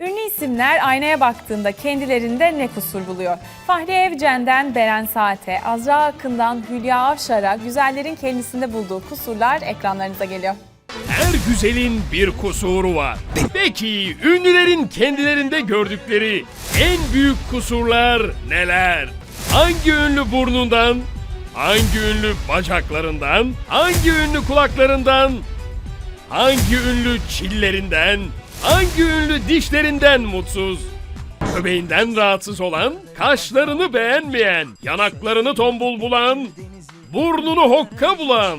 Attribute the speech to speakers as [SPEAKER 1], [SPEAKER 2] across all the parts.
[SPEAKER 1] Ünlü isimler aynaya baktığında kendilerinde ne kusur buluyor? Fahri Evcen'den Beren Saat'e, Azra Akın'dan Hülya Avşar'a güzellerin kendisinde bulduğu kusurlar ekranlarınıza geliyor.
[SPEAKER 2] Her güzelin bir kusuru var. Peki ünlülerin kendilerinde gördükleri en büyük kusurlar neler? Hangi ünlü burnundan, hangi ünlü bacaklarından, hangi ünlü kulaklarından, hangi ünlü çillerinden, hangi ünlü dişlerinden mutsuz? Göbeğinden rahatsız olan, kaşlarını beğenmeyen, yanaklarını tombul bulan, burnunu hokka bulan,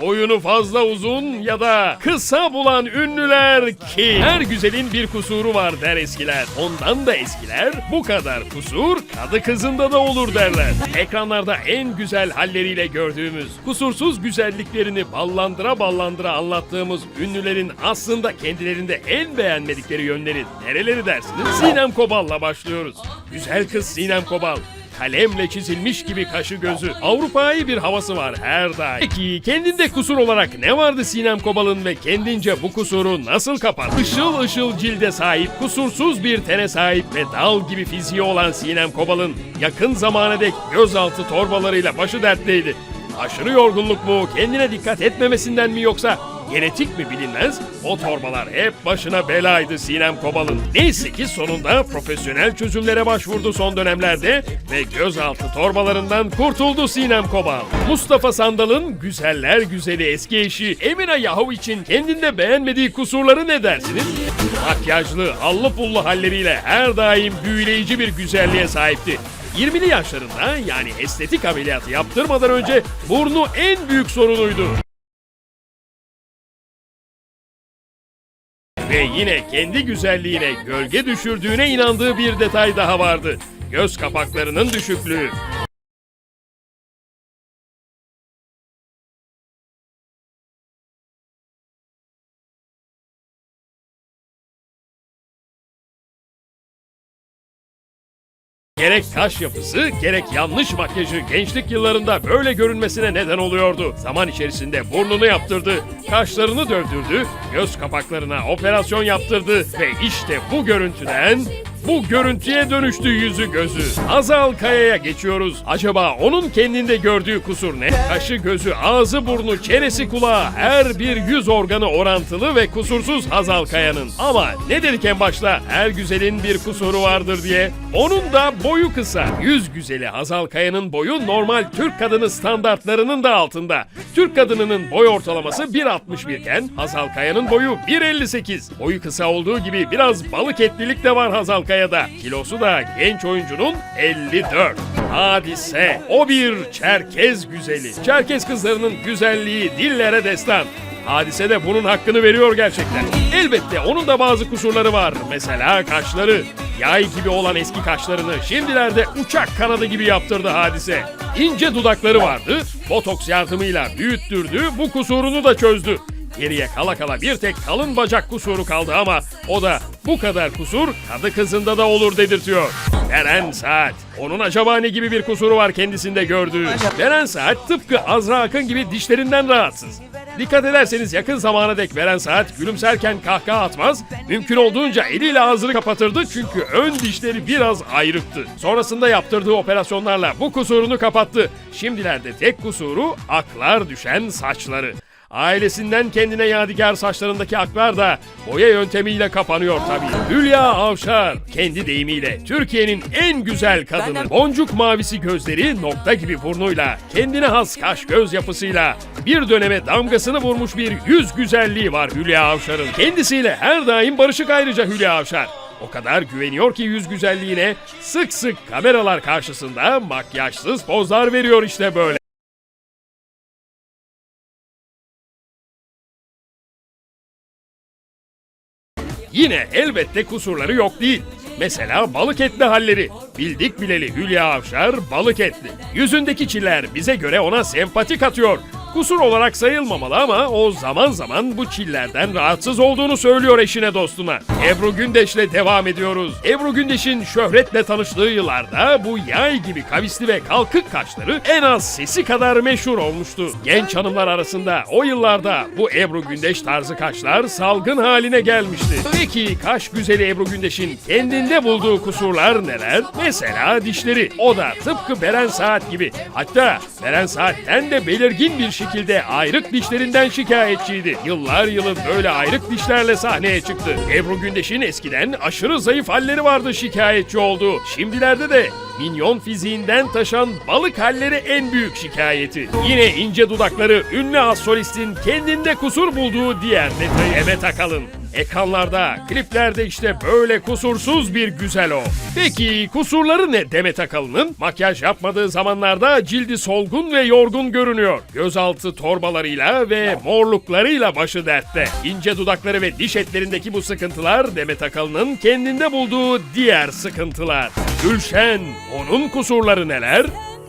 [SPEAKER 2] boyunu fazla uzun ya da kısa bulan ünlüler ki her güzelin bir kusuru var der eskiler. Ondan da eskiler bu kadar kusur kadı kızında da olur derler. Ekranlarda en güzel halleriyle gördüğümüz, kusursuz güzelliklerini ballandıra ballandıra anlattığımız ünlülerin aslında kendilerinde en beğenmedikleri yönleri nereleri dersiniz? Sinem Kobal'la başlıyoruz. Güzel kız Sinem Kobal. Kalemle çizilmiş gibi kaşı gözü. Avrupa'yı bir havası var her daim. Peki kendinde kusur olarak ne vardı Sinem Kobal'ın ve kendince bu kusuru nasıl kapar? Işıl ışıl cilde sahip, kusursuz bir tene sahip ve dal gibi fiziği olan Sinem Kobal'ın yakın zamana dek gözaltı torbalarıyla başı dertliydi. Aşırı yorgunluk mu, kendine dikkat etmemesinden mi yoksa genetik mi bilinmez, o torbalar hep başına belaydı Sinem Kobal'ın. Neyse ki sonunda profesyonel çözümlere başvurdu son dönemlerde ve gözaltı torbalarından kurtuldu Sinem Kobal. Mustafa Sandal'ın güzeller güzeli eski eşi Emine Yahu için kendinde beğenmediği kusurları ne dersiniz? Makyajlı, allı pullu halleriyle her daim büyüleyici bir güzelliğe sahipti. 20'li yaşlarında yani estetik ameliyatı yaptırmadan önce burnu en büyük sorunuydu. Ve yine kendi güzelliğine gölge düşürdüğüne inandığı bir detay daha vardı. Göz kapaklarının düşüklüğü. Gerek kaş yapısı, gerek yanlış makyajı gençlik yıllarında böyle görünmesine neden oluyordu. Zaman içerisinde burnunu yaptırdı, kaşlarını dövdürdü, göz kapaklarına operasyon yaptırdı ve işte bu görüntüden bu görüntüye dönüştü yüzü gözü. Azal Kaya'ya geçiyoruz. Acaba onun kendinde gördüğü kusur ne? Kaşı, gözü, ağzı, burnu, çenesi, kulağı her bir yüz organı orantılı ve kusursuz Hazal Kaya'nın. Ama ne dedik en başta? Her güzelin bir kusuru vardır diye. Onun da boyu kısa. Yüz güzeli Hazal Kaya'nın boyu normal Türk kadını standartlarının da altında. Türk kadınının boy ortalaması 1.61 iken Hazal Kaya'nın boyu 1.58. Boyu kısa olduğu gibi biraz balık etlilik de var Hazal Kaya'da. Kilosu da genç oyuncunun 54. Hadise o bir Çerkez güzeli. Çerkez kızlarının güzelliği dillere destan. Hadise de bunun hakkını veriyor gerçekten. Elbette onun da bazı kusurları var. Mesela kaşları. Yay gibi olan eski kaşlarını şimdilerde uçak kanadı gibi yaptırdı hadise. İnce dudakları vardı. Botoks yardımıyla büyüttürdü. Bu kusurunu da çözdü. Geriye kala kala bir tek kalın bacak kusuru kaldı ama o da bu kadar kusur kadı kızında da olur dedirtiyor. Beren Saat. Onun acaba ne gibi bir kusuru var kendisinde gördüğü? Beren Saat tıpkı Azra Akın gibi dişlerinden rahatsız. Dikkat ederseniz yakın zamana dek Beren Saat gülümserken kahkaha atmaz, mümkün olduğunca eliyle ağzını kapatırdı çünkü ön dişleri biraz ayrıktı. Sonrasında yaptırdığı operasyonlarla bu kusurunu kapattı. Şimdilerde tek kusuru aklar düşen saçları. Ailesinden kendine yadigar saçlarındaki aklar da boya yöntemiyle kapanıyor tabii. Hülya Avşar kendi deyimiyle Türkiye'nin en güzel kadını. Boncuk mavisi gözleri, nokta gibi burnuyla, kendine has kaş göz yapısıyla bir döneme damgasını vurmuş bir yüz güzelliği var Hülya Avşar'ın. Kendisiyle her daim barışık ayrıca Hülya Avşar. O kadar güveniyor ki yüz güzelliğine sık sık kameralar karşısında makyajsız pozlar veriyor işte böyle. Yine elbette kusurları yok değil. Mesela balık etli halleri. Bildik bileli Hülya Avşar balık etli. Yüzündeki çiller bize göre ona sempati katıyor. Kusur olarak sayılmamalı ama o zaman zaman bu çillerden rahatsız olduğunu söylüyor eşine dostuna. Ebru Gündeş'le devam ediyoruz. Ebru Gündeş'in şöhretle tanıştığı yıllarda bu yay gibi kavisli ve kalkık kaşları en az sesi kadar meşhur olmuştu. Genç hanımlar arasında o yıllarda bu Ebru Gündeş tarzı kaşlar salgın haline gelmişti. Peki kaş güzeli Ebru Gündeş'in kendinde bulduğu kusurlar neler? Mesela dişleri. O da tıpkı Beren Saat gibi. Hatta Beren Saat'ten de belirgin bir şekilde ayrık dişlerinden şikayetçiydi. Yıllar yılı böyle ayrık dişlerle sahneye çıktı. Ebru Gündeş'in eskiden aşırı zayıf halleri vardı şikayetçi olduğu. Şimdilerde de minyon fiziğinden taşan balık halleri en büyük şikayeti. Yine ince dudakları ünlü az solistin kendinde kusur bulduğu diğer detayı Demet Akalın. Ekranlarda, kliplerde işte böyle kusursuz bir güzel o. Peki kusurları ne Demet Akalın'ın? Makyaj yapmadığı zamanlarda cildi solgun ve yorgun görünüyor. Gözaltı torbalarıyla ve morluklarıyla başı dertte. İnce dudakları ve diş etlerindeki bu sıkıntılar Demet Akalın'ın kendinde bulduğu diğer sıkıntılar. Gülşen, onun kusurları neler?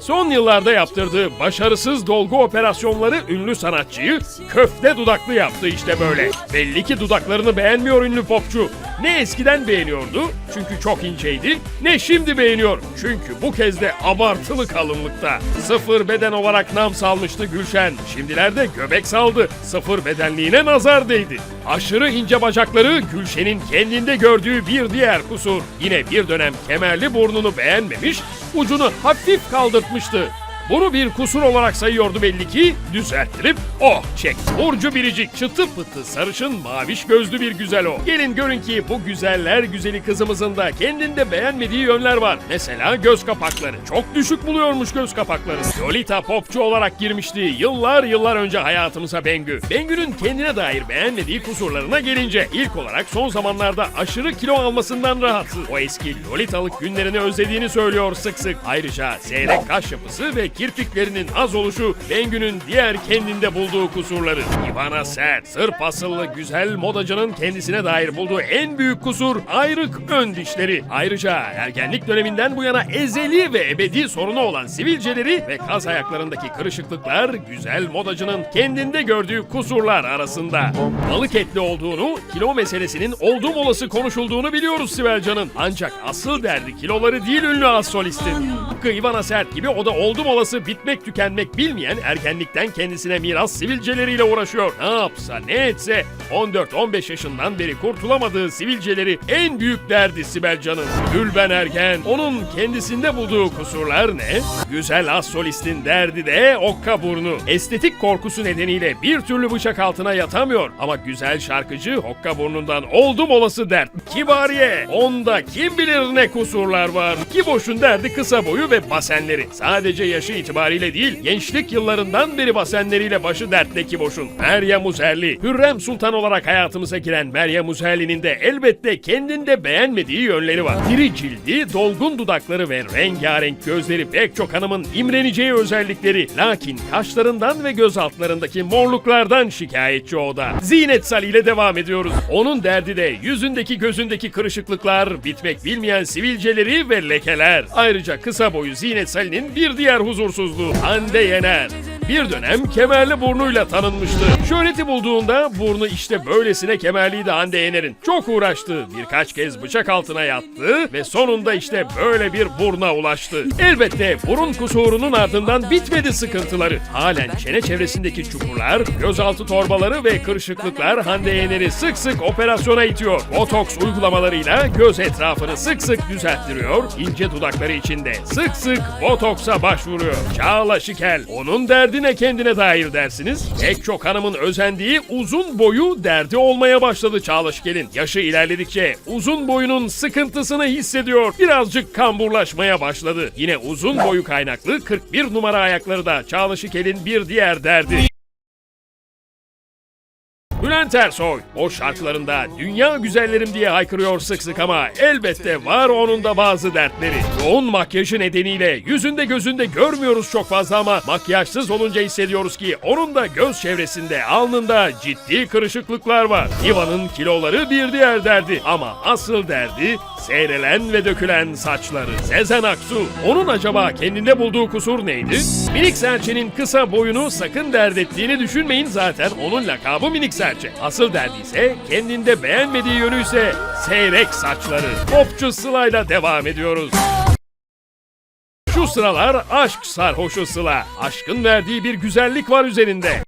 [SPEAKER 2] Son yıllarda yaptırdığı başarısız dolgu operasyonları ünlü sanatçıyı köfte dudaklı yaptı işte böyle. Belli ki dudaklarını beğenmiyor ünlü popçu. Ne eskiden beğeniyordu çünkü çok inceydi ne şimdi beğeniyor çünkü bu kez de abartılı kalınlıkta. Sıfır beden olarak nam salmıştı Gülşen. Şimdilerde göbek saldı. Sıfır bedenliğine nazar değdi. Aşırı ince bacakları Gülşen'in kendinde gördüğü bir diğer kusur. Yine bir dönem kemerli burnunu beğenmemiş, ucunu hafif kaldırtmıştı. Bunu bir kusur olarak sayıyordu belli ki, düzelttirip oh çek. Burcu biricik, çıtı pıtı, sarışın, maviş gözlü bir güzel o. Gelin görün ki bu güzeller güzeli kızımızın da kendinde beğenmediği yönler var. Mesela göz kapakları. Çok düşük buluyormuş göz kapakları. Lolita popçu olarak girmişti yıllar yıllar önce hayatımıza Bengü. Bengü'nün kendine dair beğenmediği kusurlarına gelince ilk olarak son zamanlarda aşırı kilo almasından rahatsız. O eski Lolitalık günlerini özlediğini söylüyor sık sık. Ayrıca seyrek kaş yapısı ve kirpiklerinin az oluşu Bengü'nün diğer kendinde bulduğu kusurları. Ivana sert, sırp asıllı güzel modacının kendisine dair bulduğu en büyük kusur ayrık ön dişleri. Ayrıca ergenlik döneminden bu yana ezeli ve ebedi sorunu olan sivilceleri ve kaz ayaklarındaki kırışıklıklar güzel modacının kendinde gördüğü kusurlar arasında. Balık etli olduğunu, kilo meselesinin oldum olası konuşulduğunu biliyoruz Sibelcan'ın. Ancak asıl derdi kiloları değil ünlü az solistin. Tıpkı Ivana Sert gibi o da oldum olası bitmek tükenmek bilmeyen ergenlikten kendisine miras sivilceleriyle uğraşıyor. Ne yapsa ne etse 14-15 yaşından beri kurtulamadığı sivilceleri en büyük derdi Sibel Can'ın. Gülben Ergen onun kendisinde bulduğu kusurlar ne? Güzel az solistin derdi de okka burnu. Estetik korkusu nedeniyle bir türlü bıçak altına yatamıyor ama güzel şarkıcı hokka burnundan oldum olası dert. Kibariye onda kim bilir ne kusurlar var. Ki boşun derdi kısa boyu ve basenleri. Sadece yaşı itibariyle değil gençlik yıllarından beri basenleriyle başı dertte ki boşun. Meryem Uzerli, Hürrem Sultan olarak hayatımıza giren Meryem Uzerli'nin de elbette kendinde beğenmediği yönleri var. Diri cildi, dolgun dudakları ve rengarenk gözleri pek çok hanımın imreneceği özellikleri. Lakin kaşlarından ve göz altlarındaki morluklardan şikayetçi o da. Zinet Salih ile devam ediyoruz. Onun derdi de yüzündeki gözündeki kırışıklıklar, bitmek bilmeyen sivilceleri ve lekeler. Ayrıca kısa boyu Zinet Salih'in bir diğer huzursuzluğu Hande Yener. Bir dönem kemerli burnuyla tanınmıştı. Şöhreti bulduğunda burnu işte böylesine kemerliydi Hande Yener'in. Çok uğraştı. Birkaç kez bıçak altına yattı ve sonunda işte böyle bir burna ulaştı. Elbette burun kusurunun ardından bitmedi sıkıntıları. Halen çene çevresindeki çukurlar, gözaltı torbaları ve kırışıklıklar Hande Yener'i sık sık operasyona itiyor. Botoks uygulamalarıyla göz etrafını sık sık düzelttiriyor. İnce dudakları içinde sık sık botoksa başvuruyor. Çağla Şikel onun derdine kendine dair dersiniz. Pek çok hanımın özendiği uzun boyu derdi olmaya başladı Çağla Şikel'in. Yaşı ilerledikçe uzun boyunun sıkıntısını hissediyor. Birazcık kamburlaşmaya başladı. Yine uzun boyu kaynaklı 41 numara ayakları da Çağla Şikel'in bir diğer derdi. Bülent Ersoy. O şarkılarında dünya güzellerim diye haykırıyor sık sık ama elbette var onun da bazı dertleri. Yoğun makyajı nedeniyle yüzünde gözünde görmüyoruz çok fazla ama makyajsız olunca hissediyoruz ki onun da göz çevresinde, alnında ciddi kırışıklıklar var. Diva'nın kiloları bir diğer derdi ama asıl derdi seyrelen ve dökülen saçları. Sezen Aksu, onun acaba kendinde bulduğu kusur neydi? Minik Serçe'nin kısa boyunu sakın dert ettiğini düşünmeyin zaten onun lakabı Minik Serçe. Asıl derdi ise kendinde beğenmediği yönü ise seyrek saçları. Popçu Sıla'yla devam ediyoruz. Şu sıralar aşk sarhoşu Sıla. Aşkın verdiği bir güzellik var üzerinde.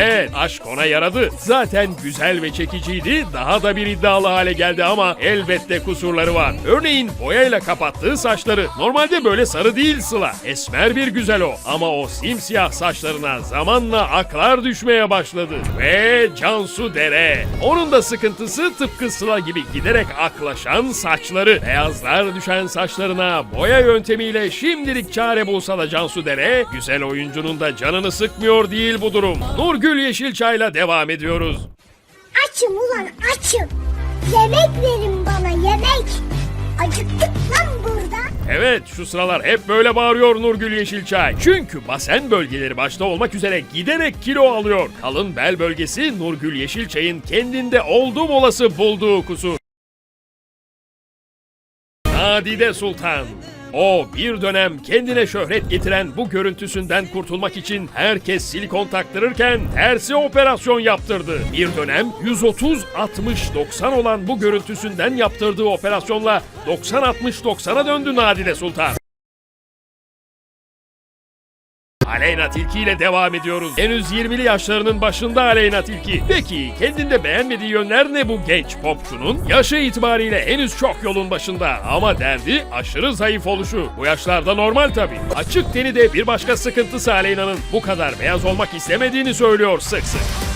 [SPEAKER 2] Evet, aşk ona yaradı. Zaten güzel ve çekiciydi, daha da bir iddialı hale geldi ama elbette kusurları var. Örneğin boyayla kapattığı saçları. Normalde böyle sarı değil Sıla. Esmer bir güzel o. Ama o simsiyah saçlarına zamanla aklar düşmeye başladı. Ve Cansu Dere. Onun da sıkıntısı tıpkı Sıla gibi giderek aklaşan saçları. Beyazlar düşen saçlarına boya yöntemiyle şimdilik çare bulsa da Cansu Dere, güzel oyuncunun da canını sıkmıyor değil bu durum. Nurgül Yeşilçay'la devam ediyoruz.
[SPEAKER 3] Açım ulan açım. Yemek verin bana yemek. Acıktık lan burada.
[SPEAKER 2] Evet şu sıralar hep böyle bağırıyor Nurgül Yeşilçay. Çünkü basen bölgeleri başta olmak üzere giderek kilo alıyor. Kalın bel bölgesi Nurgül Yeşilçay'ın kendinde oldum olası bulduğu kusur. Nadide Sultan. O bir dönem kendine şöhret getiren bu görüntüsünden kurtulmak için herkes silikon taktırırken tersi operasyon yaptırdı. Bir dönem 130-60-90 olan bu görüntüsünden yaptırdığı operasyonla 90-60-90'a döndü Nadide Sultan. Aleyna Tilki ile devam ediyoruz. Henüz 20'li yaşlarının başında Aleyna Tilki. Peki kendinde beğenmediği yönler ne bu genç popçunun? Yaşı itibariyle henüz çok yolun başında ama derdi aşırı zayıf oluşu. Bu yaşlarda normal tabii. Açık teni de bir başka sıkıntısı Aleyna'nın bu kadar beyaz olmak istemediğini söylüyor sık sık.